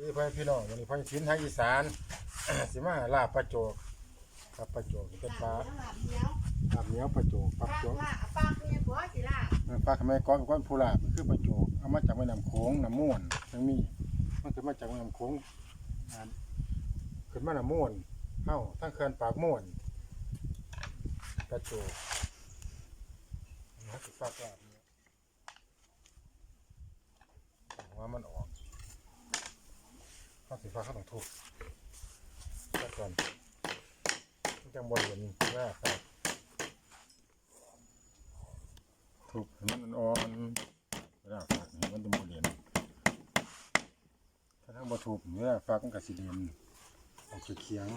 นี่พ่อพี่น้องวันนี้พ่อชิ้นทางอีสาน สิมาลาบปลาโจกครับปลาโจกนี่เป็นปลาลาบเหนียวลาบเหนียวปลาโจกปลาปากโจกลาปากเนี่ยผัวสิลาบเออปลาขมายก้อนกับก้อนผู้ลาบมันคือปลาโจกเอามาจากแม่น้ำโขงน้ำม่วนทั้งนี้มันคือมาจากแม่น้ำโขงอ่าขึ้นมาน้ำม่วนเอ้าทั้งเขื่อนปากม่วนปลาโจกนี่คือปลาลาบเนี่ยหัว่ามันออก ข้าวสีฟ้าข้าวต้องทุบตัดก่อนจังบริเวณแรกครับทุบให้มันอ่อนๆเวลาฝักให้มันจะบนเดนถ้าทั้งบ่ทุบเวลาฝักมันกับสีเดียนออกเขียง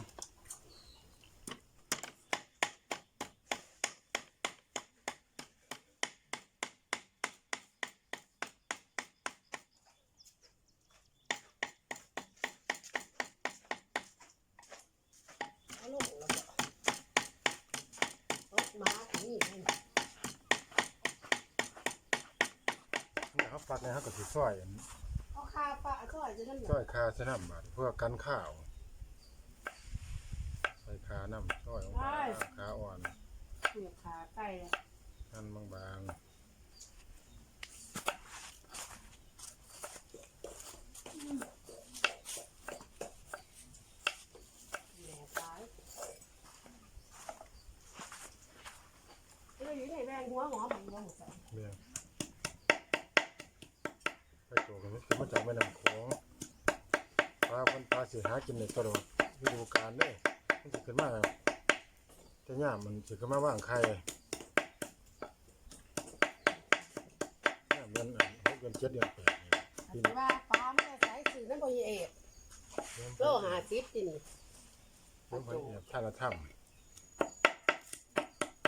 เอาลงแล้วก็รถม้าที่นี่เอง นี่เขาฝักเนี่ยเขาก็สิซอยอันเอาคาปะซอยจะนั่นซอยคาใส่น้ำบาดเพื่อกันข้าวใส่คาน้ำซอยลงไปคาอ่อนเปียกขาไก่เลยหั่นบางแหน่ตายเอ้ยอยู่ในแบงหัวหมอผมยังหมดใส่ๆเมี่ยไปโจ กันนี่คือมาจากแม่น้ำโขงปลามันปลาสิหากินในตลอดฤดูกาลเด้มันจะขึ้นมาแต่ย่ามันจะขึ้นมาว่างไข่ย่ามเดือนอันหกเดือนเจ็ดเดือนแปดเนี่อันที่ว่าปลาไม่ได้ใส่สื่อนั่นบ่ยเอกเริ่มโลหาซิปที่นี่เริ่มไปแอบท่าละถ้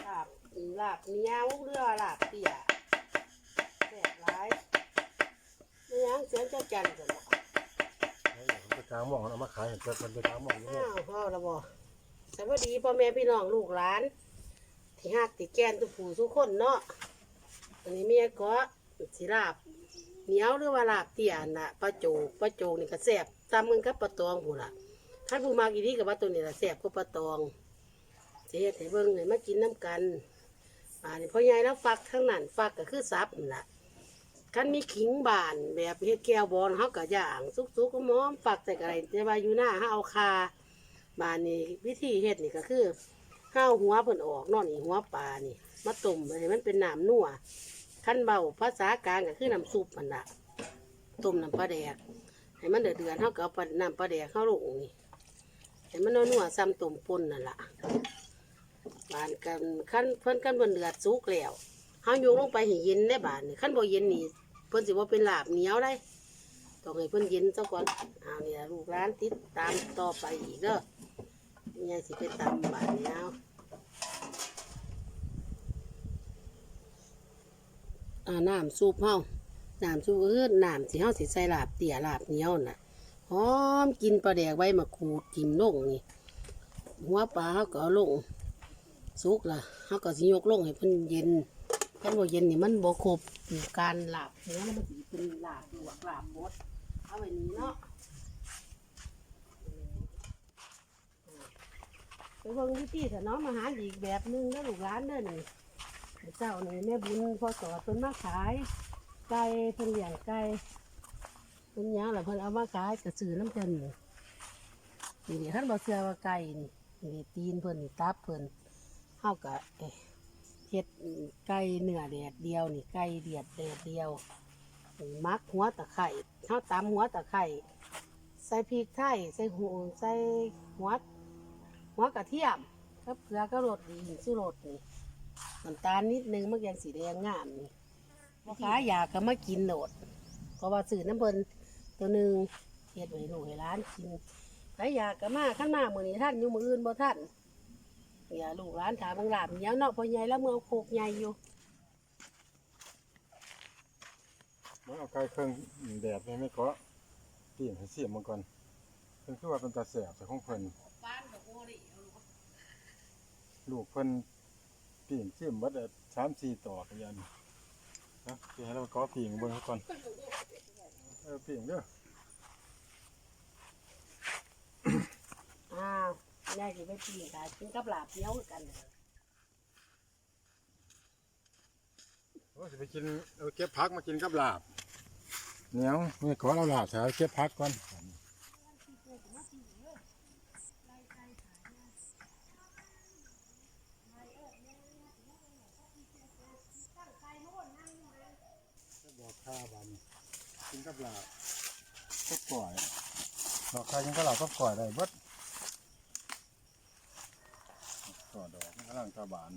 ลาบลาบเนี้ยวเรือลาบเตี้ยแสบร้าย ยังเสียงเจ้าจันทร์กันบ่ำให้ผมไปกลางหมองเอามาขายเห็นเกิดมันไปกลางหมองอยู่อ้าเนี่ยวพ่อละบ่สวัสดีพ่อแม่พี่น้องลูกหลาน ที่ฮักที่แก่นทุกผู้ทุกคนเนาะอันนี้เมียก็สิลาบเหนียวหรือว่าลาบเตี้ยน่ะปลาโจกปลาโจกนี่ก็แซ่บตามกันกับปลาตองผู้ล่ะท่านผู้มากี่นี้กับว่าตัวนี้ล่ะแซ่บกว่าปลาตองสิเฮ็ดให้เบิ่งให้มากินน้ำกันอ่านี่พ่อใหญ่แล้วฟักทั้งนั้นฟักก็คือซับนั่นล่ะ คันมีขิงบานแบบเฮ็ดแก้วบอลเฮาก็ย่าง สุกๆก็หอมฟักใส่กระไรแต่ว่าอยู่หน้าเฮาเอาคาบานนี่วิธีเฮ็ดนี่ก็คือข้าวหัวเพิ่นออกเนอนนี่หัวปลานี่ มาต้มให้มันเป็นน้ำนัวขั้นเบาภาษากลางก็คือน้ำซุปมันละต้มน้ำปลาแดกให้มันเดือดเดือดเท่ากับเอาปลาน้ำปลาแดกเข้าลงนี่ให้มันนัวๆซ้ำต้มป่นนั่นละบานกันขั้นเพิ่นกันเพิ่นเดือดสุกแล้ว เฮาโยกลงไปให้เย็นได้บานนี่ขั้นบ่เย็นนี่เพิ่นสิบ่เป็นลาบเหนียวได้ต้องให้เพิ่นเย็นซะก่อนเอาเนี่ล่ะลูกร้านติดตามต่อไปอีกเด้อนี่ยสิไปตำบาดนี้เอาอ่าน้ำซุปเฮาน้ำซุปก็คือน้ำที่เฮาสิใส่ลาบเตี่ยลาบเหนียวน่ะหอมกินปลาแดกไว้มาขูดกิมลงนี่หัวปลาเฮาก็ลงสุกล่ะเฮาก็สิยกลงให้เพิ่นเย็น ถ้าบ่เย็นนี่มันบ่ครบการหลาบเนื้อมันสิเป็นหลาบหลวกหลาบบดเอาไว้นี้เนาะไปเบิ่งวิธีถนอมอาหารอีกแบบนึงนะลูกหลานเด้อนี่เจ้านี่แม่บุญพ่อสอดเพิ่นมาขายไก่เพิ่นเลี้ยงไก่เพิ่นหยังล่ะเพิ่นเอามาขายก็ซื้อน้ำเพิ่นนี่นี่ท่านบ่เชื่อว่าไก่นี่นี่ตีนเพิ่นนี่ตับเพิ่นเฮาก็เอ๊ะ เฮ็ดไก่เนื้อแดดเดียวนี่ไก่เดียดแดดเดียวมักหัวตะไคร้เฮาตำหัวตะไคร้ใส่พริกไทยใส่หูใส่หัวหัวกระเทียมกับเกลือก็รสดีสู้รสนี่น้ำตาลนิดนึงมันยังสีแดงงามนี่พ่อค้าอยากก็มากินโหลดเพราะว่าสื่อน้ำเพิ่นตัวหนึ่งเฮ็ดไว้หนูให้ร้านกินใครอยากก็มาขั้นมามือนี้ท่านอยู่มืออื่นบ่ท่าน เดี๋ยลูกร้านถามบางหลามเนี้ยเนาะพอใหญ่แล้วเมื่อโคกใหญ่อยู่มันเอาไก่เครื่องแดดไม่ไม่ก็ตีนให้เสียบมันก่อนเพิ่นคือว่าเป็นตาแสบใส่ของเพิ่นลูกเพิ่นตีนเสียบมัดสามสี่ต่อกันยันนะเดี๋ยวเราก็ปีงเบนก่อนเออปีงเด้ออ้า สิไปปีค่ะกินกับลาบเหนียวคือกันน่ะโอ้สิไปกินเอาเก็บผักมากินกับลาบเหนียวนี่ขอเราลาบแถวเก็บผักก่อนบอกข้าบานกินกับลาบก็ก่อยบอกข้ากินกับลาบก็ก่อยได้เบิด ก่อดอกกำลังตาบาน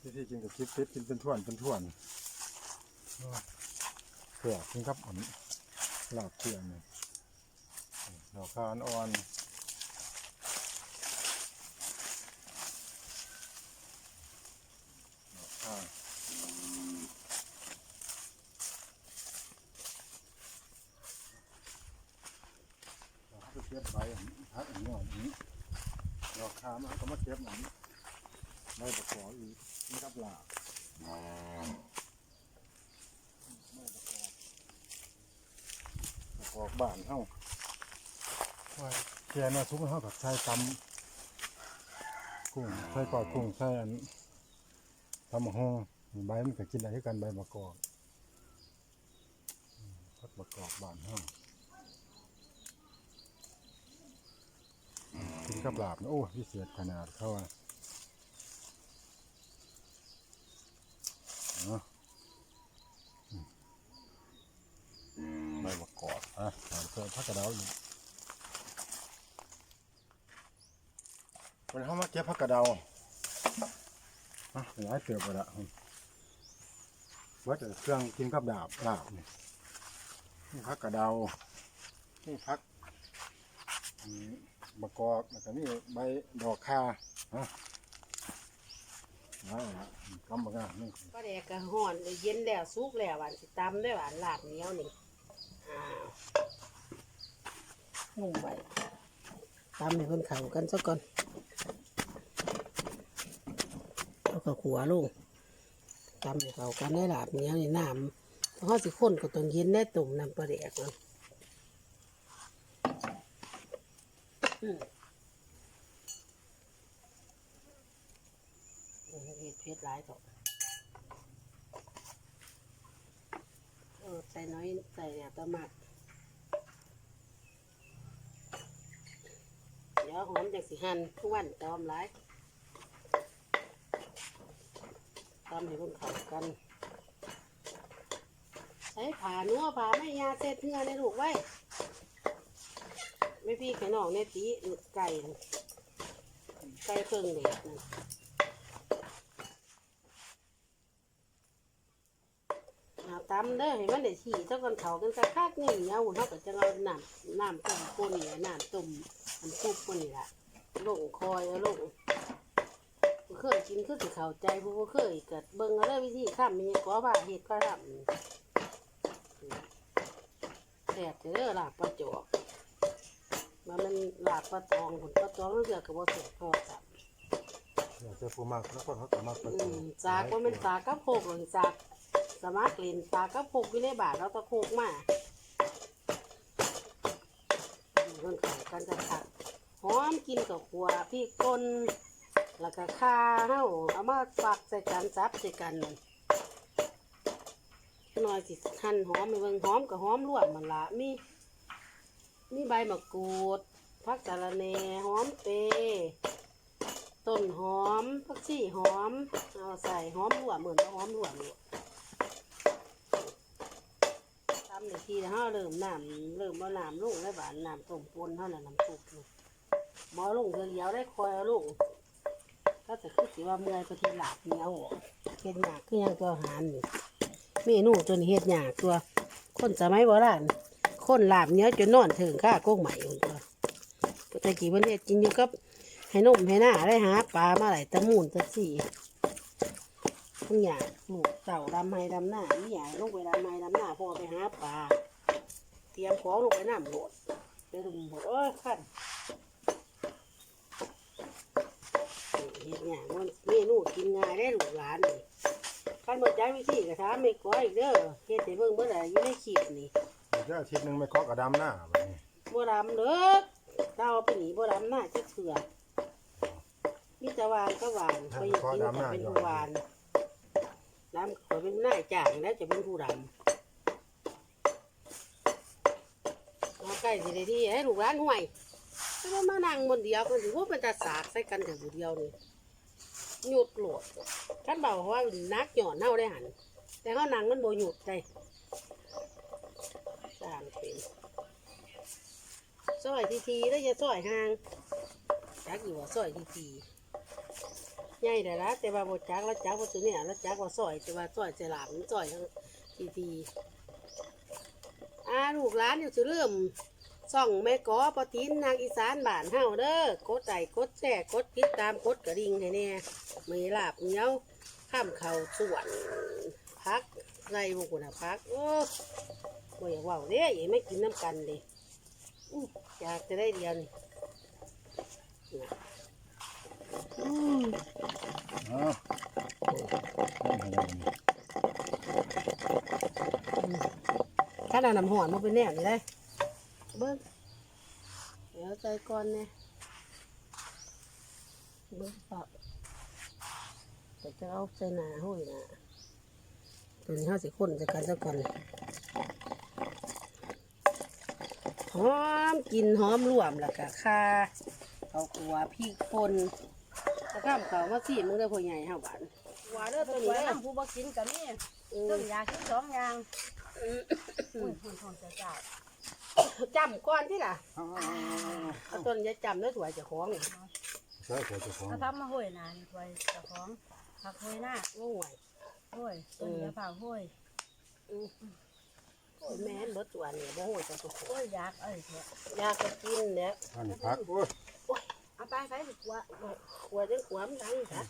ที่ที่จริงกับคิดฟิตกินเป็นท่วนเป็นท่วนเผื่อกินครับผมหลากเทียมนี่ดอกคานอ่อนดอกข้าวเราก็เก็บใบอันพักอันนี้อันนี้ดอกคามันก็มาเก็บอันนี้ ไม่ประกอบอีกไม่รับหลาบไม่ประกอบประกอบบ้านเฮาว่าแกน่ะทุกเฮากับใช้ตำกุ้งใช้กอดกุ้งใช้อันตำหงใบมันก็กินได้คือกันใบประกอบอืมพักประกอบบ้านเฮากินกับหลาบนะโอ้พิเศษขนาดเขาอะ เนาะใบประกอบอะใส่เพักกระเดาอีกวันนี้เขามาเก็บผักกระเดาอะหลายเติบไปละว่าจะเครื่องกินกับดาบลาบนี่นี่ผักกระเดา นี่ผักอืมมะกอกแล้วก็นี่ใบดอกคาฮะเอาละกำบังอะนี่ก็แดกก็ฮ้อนเยเย็นแล้วสุกแล้วหวานสิตำด้วยหวานลาบเหนียวนี่อ้าว นุ่มไปตำให้เพิ่นเข้ากันซะก่อนแล้วก็ขัวลงตำให้เข้ากันได้หลาบเนี้ยวนี่น้ำเพราะเขาสิข้นก็ต้องเย็นได้ตุ่มน้ำปลาแดกมันอืมเฮ็ดเผ็ดหลายต่อใส่น้อยใส่เนี่ยตะมัก เดี๋ยวหอมจากสิหันทุกวันตอมหลายตอมให้เพิ่นเข้ากัน ใช้ผ่าเนื้อผ่าไม่ยาเสร็จเนื้อในลูกไว้ไม่พี่ไข่นอกในตีหรือไก่ไก่เพิ่งเด็ดนั่น เอาตำเด้อให้มันได้ฉี่เจ้ากันเขากันสักคักนี่เหนียวเขาก็จะเอาน้ำน้ำต้มก้นนี่น้ำต้มน้ำซุปก้นนี่ละลงคอยเอาลงผู้เคยกินคือสิเข้าใจผู้บ่เคยเกิดเบิ่งเอาเด้อวิธีข้ามมีก็ว่าเฮ็ดก็ทำแซ่บเด้อลาบปลาจอกว่ามันลาบปลาตองผลปลาตองนั่นเกือกับบ่แซ่บพอจ้ะอยากจะผู้มากแล้วก็เขาก็มากประอืตูมจากว่ามันจากกับโคกหรือจากส มัครเล่นจากกับโคกวิเลบาทเราตะโคกมาเพิ่นขายกันจะขัดหอมกินกับขัวพี่ก้นแล้วก็ข่าเฮาเอามาฝักใส่กันซับใส่กันหน่อยสิหั่นหอมไปเบิ่งหอมกับหอมรวมมันละมีมีใบมะกรูดผักสะระแหน่หอมเปต้นหอมผักชีหอม เอาใส่หอมหัวเหมือนหอมหัวนี่ทำใน ทีแล้วเราเริ่มน้ำเริ่มเอาน้ำลงได้หวานน้ำต้มปนเท่านั้นน้ำซุปนี่หมอลงเดียวได้คอยเอาลงก็จะคือสิว่าเมื่อยไปทีหลับเหนียวอเฮ็ดหยากคือหยังตัวหารนี่เมนูตัวนี้เฮ็ดหยากตัว คนสมัยโบราณคนหลาบเหนียวจนนอนถึงข้าโก้งใหม่คนตัวต่กี่วันเฮ็ดกินอยู่กับให้นมให้หน้าได้หาปลามาไหลตะมูนตะสี่ ทุกอย่างลูกเต่าดำให้ดำหน้านี่อย่างลงไปดำให้ดำหน้าพอไปหาปลาเตรียมของลงไปน้ำโหลดไปดุมหมดโอ้ยขั้นเห็ดอย่างมันเมนูกินง่ายได้ลูกหลานนี่ขั้นหมดใจวิธีกระทาไม่ก้อยอีกเด้อเฮ็ดให้เบิ่งเมื่อไหร่อยู่ในคลิปนี่เดี๋ยวอาทิตย์หนึงไม่เคาะกระดำหน้าแบบนี้บ่ดำเด้อเต้าไปหนีบ่ดำหน้าจะเถื่อมิตรวานก็หวานไปกินก็เป็นผู้หวาน ดำก็เป็นหน้าจ่างแล้วจะเป็นผู้ดำเอาใกล้สิได้ที่ให้ลูกร้านห่วยถ้าว่มานั่งบนเดียวก็ถือว่าเป็นตาสากใส่กันแต่ผู้เดียวนี่หยุดโหลดท่านบอกว่านักหย่อนเน่าได้หัน แต่เขานั่งมันโบหยุดได้สร้างเป็นซอยทีทีๆแล้วจะซอยห่างจักอยู่ว่าซอยทีที ใหญ่แต่ละแต่ว่าบจักแล้วจักว่าตัวเนี่ยแล้วจักว่าซอยแต่ว่าซอยจะหลามซอยทีทีอ่าลูกหลานอยู่จะเริ่มส่องแม่กอปะทินนางอีสานบ้านเฮาเด้อกดใจกดแชร์กดติดตามกดกระดิ่งให้แน่มีลาบเหนียวข้ามเขาสวนพักไรบุกุนะพักโอ้บ่อยากว่าเด้ยังไม่กินน้ำกันเลยอื้ออยากจะได้เดียวนี่ ถ้าเรานำหอนมาเป็นแนวนี่ได้เบิ้งเดี๋ยวใจก่อนเนี่ยเบิ้งปล่าแต่จะเอาใจหนาห้อยนะตัวนี้ห้าสิบคนจะกันซะก่อนหอมกินหอมรวมแล้วก็ค่าเขาขัวพริกป่น ข้ามเขามาสิมึงได้พ่อใหญ่ห้าบานหวานเด้อตัวนี้เด้อน้ำผู้บ่กินก็มีอืต้นยาคิดสองยางอุ้ยคนทองจะจ่ายจำก่อนที่ล่ะเอาต้นยาจำแล้วถั่วจะของนี่ๆใส่ใส่เจ้าของถ้าทำมาห้อยนานไว้เจ้าของผักห้อยหน้าโอ้ยห้อยต้นยาเผาห้อยแม่นเบิดตัวนี่บ่โหยจะสุกห้อยยากเอ้ยเถอะยาก็กินเนี่ยพัก อ้ยเอาไปใส่ดีกว่าขวดจังขวามนดังค่ะ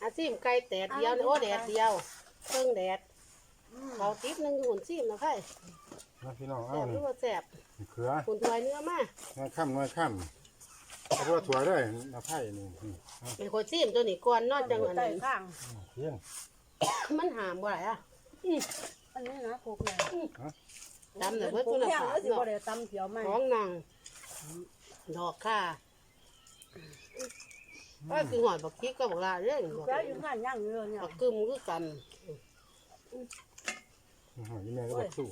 อาซิมไก่แดดเดียวนี่โอ้แดดเดียวเครื่องแดดอืมเขาติ๊บหนึงอยู่หุ่นซิมนะไผ่นะพี่น้องแซ่เอาบหนี่อว่าแซ่บเขือหุ่นถวยเนื้อมาน้อยค่ำน้อยค่ำเอาตัวถั่วได้มาไผ่นี่นี่เอาเป็นคนซิมตัวนี้ก่อนนอกจังอันใต้นั้นข้าง เพียงมันหามบ่ได้อะอันนี้นะโคกเนี่ยจำแต่เบิดตัวละแข็งฝาแล้วสิเนาะได้ตำเขียวไหมของนางดอกค่ะ ก็คือหอดบักพริกก็บักลาเรื่องบักแล้วอยู่ข้างย่างเรือเนี่ยบักกึมคือกันหอยแม่ก็บอกสู้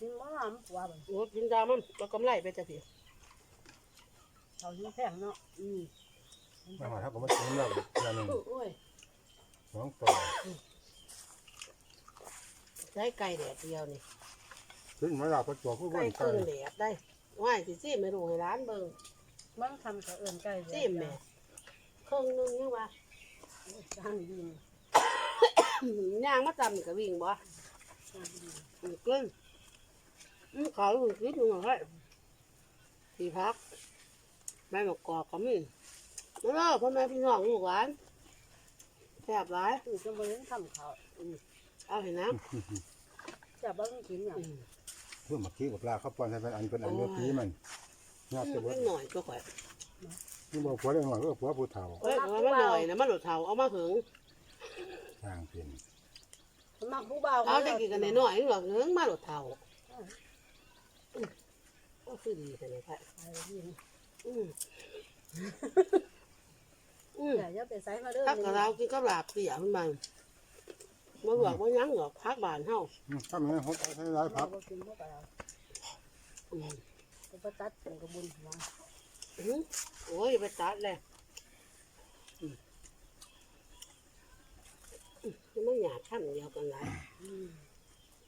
กินมะนาวกว่าบ่โอ้กินดามันก็กำไรไปจะสิเขาอยู่แข็งเนาะอืมมาหาถ้าก็มากินแล้วอย่างหนึ่งโอ้ยสองตัวใช้ไก่แดดเดียวนี่ขึ้นมาเราก็ตัวผู้ไก่บ้านคไก่รึ่งแดดได้ว่ายสิซิไม่รู้ให้ร้านเบิ่ง มันทำกับเอิญไก่ซิแม่ครึ่งหนึงยังว่าทางดีย่างมาจำกับวิ่งบ่อืมกึ้นอืมขอหุ่นคิดหนึ่งเหรอสีพักใบมะกอกก็มีมาเล่าพ่อแม่พี่น้องลูกหลานแซ่บหลายคือจะบ่เห็นทำเขาเอาเห็นน้จะบ่กินหยัำงอืมเพื่อมาขี้กับปลาเขาปล่อยให้เป็นอันเป็นอันเนื้อผีมัน ยากจะเบิมัดนหน่อยก็ข่อยนี่บอกผัวได้หน่อยก็ผัวผู้เฒ่าเอ้ยมันหน่อยนะมันหลุดเทาเอามาหึงทางเป็นมักผู้บ่าวเอาได้กินกันหน่อยๆหรอกหึงมาหลุดเทาอืมก็คือดีแต่เนี่ยค่ะอืมอืมอย่าอย่าไปใส่มาเด้อพักกับเรากินกับลาบเสียมันมันมาบอกว่ายังหรอกพักบานเฮาอืมถ้ามันให้หดให้ร้ายพัเรากบ่กินบ่ไปเอาอืม ไปตัดเป็นกระบุญหัวอื้อโอ้ยไปตัดเลยอืมอืมมันหยาบขั้นเดียวกันหลาย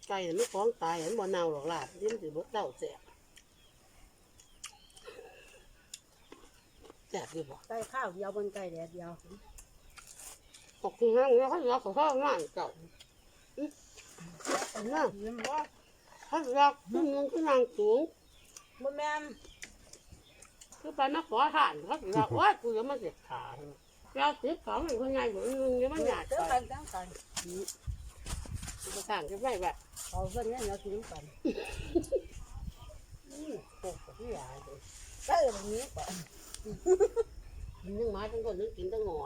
ไก่น่ะไม่ฟ้องตายเห็นบ่เน่าหรอกลาบนี่มันสิบ่เต้าแสบแสบดีบ่ไก่ข้าวเดียวบนไก่แดดเดียวขอบคุณนะแล้วเขาอยากขอข้าวงานเก่าอื้อเน้าเห็นบ่เขาอยากขึ้นเงินขึ้นนางสูง บ่แม่นคือไปมาขอทานเขาอยากว่ากูจะมาเจ็บขาเจ้าติดของมันคนใหญ่กว่านึงยังมันหยาดเจอไป กันจังกันกูจะสั่งจะได้แบบเอาเพิ่นเนี่ยเรากินกันปกกับพี่ยาเลยไก่แบบนี้ก่อนมันยังมาทั้งคนนึกกินทั้งงอ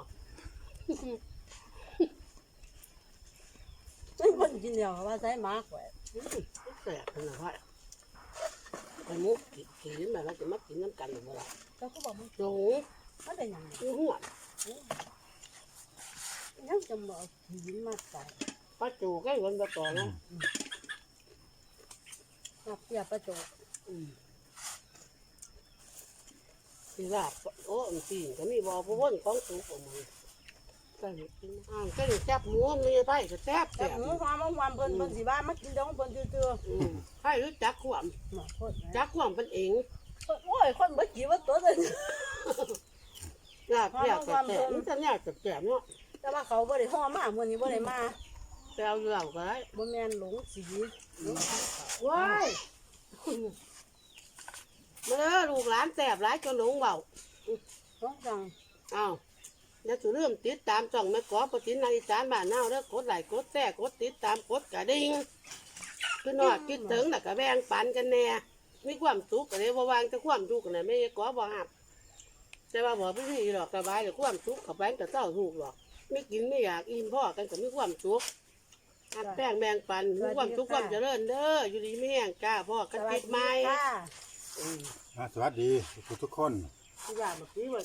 เป็นคนกินเดียวว่าใส่หมากไว้แสบขนาดว่า ไปข่มุกกินกินแบบว่าจะมากินน้ำกันหรือเปล่าเจ้าก็บอกมันโจงมันเป็นยังไงหัวยังจะมาเอาหินมาใส่ป้าจูก็อยู่บนกระต่อนะมาเปียประโจกอืมสิลาบโอ้อันปีนก็มีบอพวนของสูงของมัน ก็อยู่กินอ่างก็อยู่แซ่บหมูมีไผ่ก็แซ่บแต่แซ่บหมูความมันความเพิ่นเพิ่นสิว่ามากินดองเพิ่นซื่ออืมไผ่รู้จักขวามๆมาโคตรจักขวามเป็นเองโอ้ยคนบ่จีว่าตัวเลยลาบแซ่บแซ่บแซ่บมันจะแน่แซ่บแซ่บเนาะแต่ว่าเขาบ่ได้ห่อมามื้อนี้บ่ได้มาแซ่บอยู่แล้วก็ได้บ่แม่นหลงสีว้ายมาเด้อลูกหลานแซ่บหลายจนหลงเบาท้องจังอ้าว แล้วจะเริ่มติดตามช่องแม่กอปตินในอีสานบ้านเฮาเด้อกดไลค์กดแชร์กดติดตามกดกระดิ่งคือนอดคิดถึงแล้วก็แบ่งปันกันแน่มีความสุขก็เลยบ่วางแต่ความทุกข์น่ะแม่กอบ่หับแต่ว่าบ่พี่หรอกสบายแต่ความสุขเข้าไปก็เศร้าทุกข์หรอกไม่กินไม่อยากอิ่มพ่อกันก็มีความสุขหักแป้งแบ่งปันมีความสุขความเจริญเด้ออยู่ดีไม่แห้งกล้าพ่อกันติดไม้ค่ะอืมอ่าสวัสดีทุกทุกๆคนอยากแบบนี้ว่า